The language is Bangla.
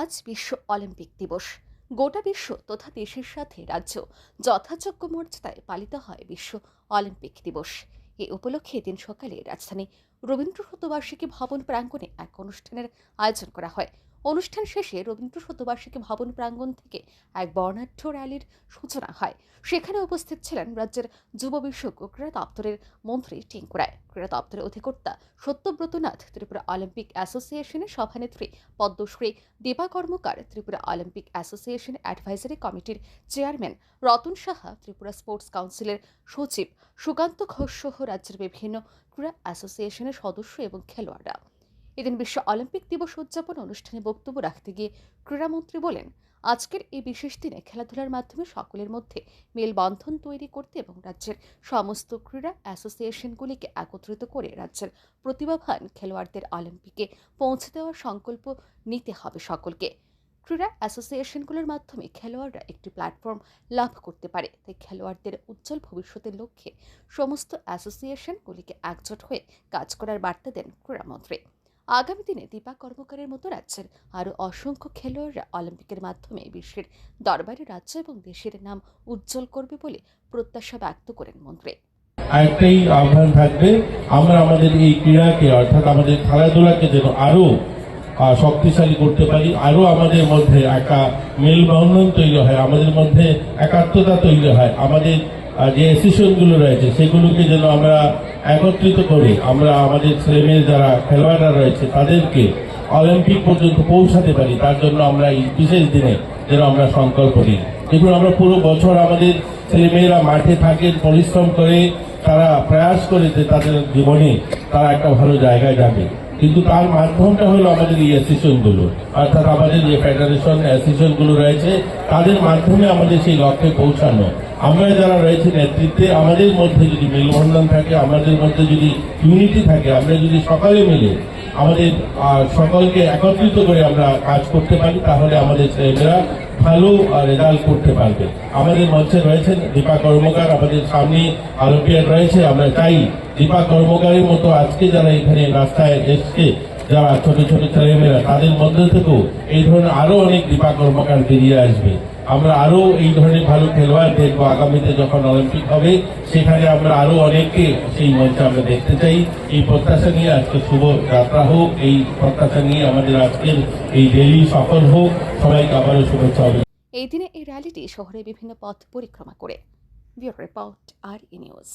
আজ বিশ্ব অলিম্পিক দিবস। গোটা বিশ্ব তথা দেশের সাথে রাজ্য যথাযোগ্য মর্যাদায় পালিত হয় বিশ্ব অলিম্পিক দিবস। এ উপলক্ষে দিন সকালে রাজধানী রবীন্দ্র শতবার্ষিকী ভবন প্রাঙ্গণে এক অনুষ্ঠানের আয়োজন করা হয়। অনুষ্ঠান শেষে রবীন্দ্র শতবার্ষিকী ভবন প্রাঙ্গণ থেকে এক বর্ণাঢ্য র্যালির সূচনা হয়। সেখানে উপস্থিত ছিলেন রাজ্যের যুব বিষয়ক ক্রীড়া দপ্তরের মন্ত্রী টিঙ্কু রায় ক্রীড়া দপ্তরের অধিকর্তা সত্যব্রতনাথ, ত্রিপুরা অলিম্পিক অ্যাসোসিয়েশনের সভানেত্রী Padmashri Dipa Karmakar, Tripura Olympic Association advisory কমিটির চেয়ারম্যান রতন সাহা, ত্রিপুরা স্পোর্টস কাউন্সিলের সচিব সুকান্ত ঘোষ সহ রাজ্যের বিভিন্ন ক্রীড়া অ্যাসোসিয়েশনের সদস্য এবং খেলোয়াড়রা। এদিন বিশ্ব অলিম্পিক দিবস উদযাপন অনুষ্ঠানে বক্তব্য রাখতে গিয়ে ক্রীড়ামন্ত্রী বলেন, আজকের এই বিশেষ দিনে খেলাধুলার মাধ্যমে সকলের মধ্যে মেলবন্ধন তৈরি করতে এবং রাজ্যের সমস্ত ক্রীড়া অ্যাসোসিয়েশনগুলিকে একত্রিত করে রাজ্যের প্রতিভাবান খেলোয়াড়দের অলিম্পিকে পৌঁছে দেওয়ার সংকল্প নিতে হবে সকলকে। ক্রীড়া অ্যাসোসিয়েশনগুলোর মাধ্যমে খেলোয়াড়রা একটি প্ল্যাটফর্ম লাভ করতে পারে, তাই খেলোয়াড়দের উজ্জ্বল ভবিষ্যতের লক্ষ্যে সমস্ত অ্যাসোসিয়েশনগুলিকে একজোট হয়ে কাজ করার বার্তা দেন ক্রীড়ামন্ত্রী। আগামী দিনে দীপা কর্মকারের মতো রাজ্যের আরও অসংখ্য খেলোয়াড়রা অলিম্পিকের মাধ্যমে বিশ্বের দরবারে রাজ্য এবং দেশের নাম উজ্জ্বল করবে বলে প্রত্যাশা ব্যক্ত করেন মন্ত্রী। একটাই আহ্বান থাকবে আমরা আমাদের এই ক্রীড়াকে অর্থাৎ আমাদের খেলাধুলাকে যেন আরও আহ, শক্তিশালী করতে পারি আরও আমাদের মধ্যে একটা মেলবন্ধন তৈরি হয় আমাদের মধ্যে একাত্মতা তৈরি হয় আমাদের যে অ্যাসোসিয়েশনগুলো রয়েছে, সেগুলোকে যেন আমরা একত্রিত করে আমরা আমাদের ছেলেমেয়ে যারা খেলোয়াড়রা রয়েছে, তাদেরকে অলিম্পিক পর্যন্ত পৌঁছাতে পারি, তার জন্য আমরা এই বিশেষ দিনে যেন আমরা সংকল্প নিই। দেখুন, আমরা পুরো বছর আমাদের ছেলেমেয়েরা মাঠে থাকেন, পরিশ্রম করে, তারা প্রয়াস করে যে তাদের জীবনে তারা একটা ভালো জায়গায় যাবে। কিন্তু তার মাধ্যমটা হলো আমাদের এই অ্যাসোসিয়েশনগুলো অর্থাৎ আমাদের যে ফেডারেশন অ্যাসোসিয়েশনগুলো রয়েছে, তাদের মাধ্যমে আমাদের সেই লক্ষ্যে পৌঁছানো। আমরা যারা রয়েছে নেতৃত্বে, আমাদের মধ্যে যদি মেলবন্ধন থাকে, আমাদের মধ্যে যদি ইউনিটি থাকে, আমরা যদি সকালে মিলে আমাদের সকলকে একত্রিত করে আমরা কাজ করতে পারি, তাহলে আমাদের ছেলেমেয়েরা ভালো রেজাল্ট করতে পারবে। আমাদের মঞ্চে রয়েছেন দীপা কর্মকার, আমাদের সামনে অলিম্পিয়াড রয়েছে, আমরা চাই দীপা কর্মকারের মতো আজকে যারা এখানে রাস্তায় এসছে যারা ছোট ছোট ছেলেমেয়েরা, তাদের মধ্যে থেকেও এই ধরনের আরও অনেক দীপা কর্মকার বেরিয়ে আসবে। আমরা আরও এই ধরনের ভালো খেলোয়াড় দেখব আগামীতে যখন অলিম্পিক হবে। সেখানে আমরা আরও অনেককে সেই মঞ্চে আমরা দেখতে চাই। এই প্রত্যাশা নিয়ে আজকে শুভ যাত্রা হোক, এই প্রত্যাশা নিয়ে আমাদের আজকের এই রেলি সফল হোক। সবাইকে আবারও শুভেচ্ছা অভিনন্দন। এই দিনে এই র্যালিটি শহরের বিভিন্ন পথ পরিক্রমা করে। Bureau report R E news